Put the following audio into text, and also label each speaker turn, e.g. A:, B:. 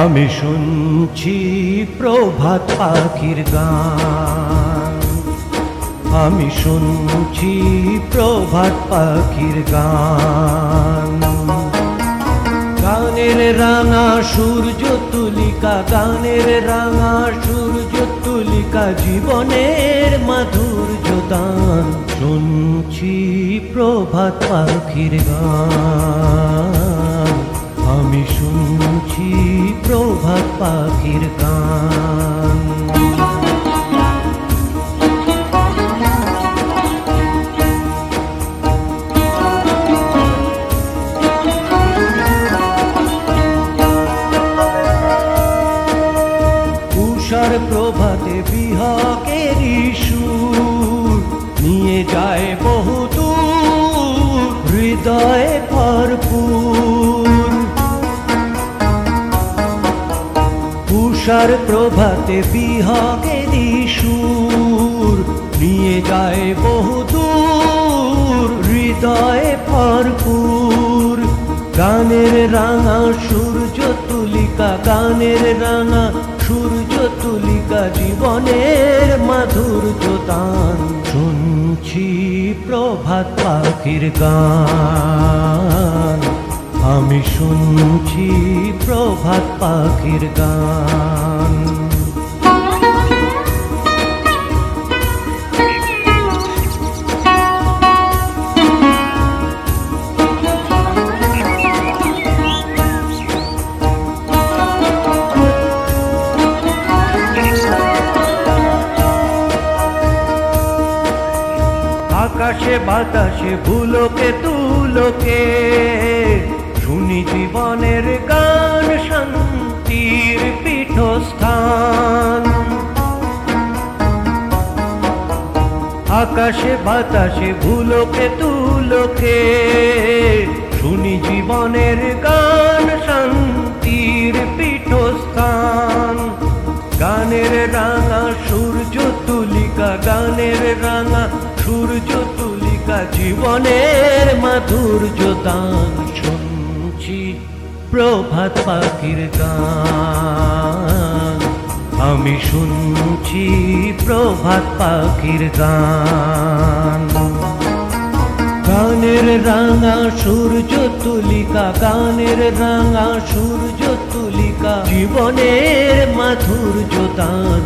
A: আমি শুনছি প্রভাত পাখির গান। আমি শুনছি প্রভাত পাখির গান। গানের রাঙা সূর্য তুলিকা, গানের রাঙা সূর্য তুলিকা, জীবনের মাধুর্য দান। শুনছি প্রভাত পাখির গান। আমি শুনছি প্রভাত পাখির গান। উষার প্রভাতে বিহকের সুর নিয়ে যায় বহুদূর হৃদয়ে ভরপুর। উষার প্রভাতে বিহকের সুর নিয়ে যায় বহুদূর হৃদয়ে ভরপুর। গানের রাঙা সূর্য তুলিকা, গানের রাঙা সূর্য তুলিকা জীবনের মাধুর্য দান শুনছি প্রভাত পাখির গান। আমি শুনছি প্রভাত পাখির গান। আকাশে বাতাসে ভুলোকে তুলোকে শুনি জীবনের গান শান্তির পীঠস্থান। আকাশে বাতাসে ভুলোকে তুলোকে শুনি জীবনের গান শান্তির পীঠস্থান। গানের রাঙা সূর্য তুলিকা, গানের রাঙা সূর্য তুলিকা, জীবনের মাধুর্য দান শুনছি প্রভাত পাখির গান। আমি শুনছি প্রভাত পাখির গান। গানের রাঙা সূর্য তুলিকা, গানের রাঙা সূর্য তুলিকা, জীবনের মাধুর্য দান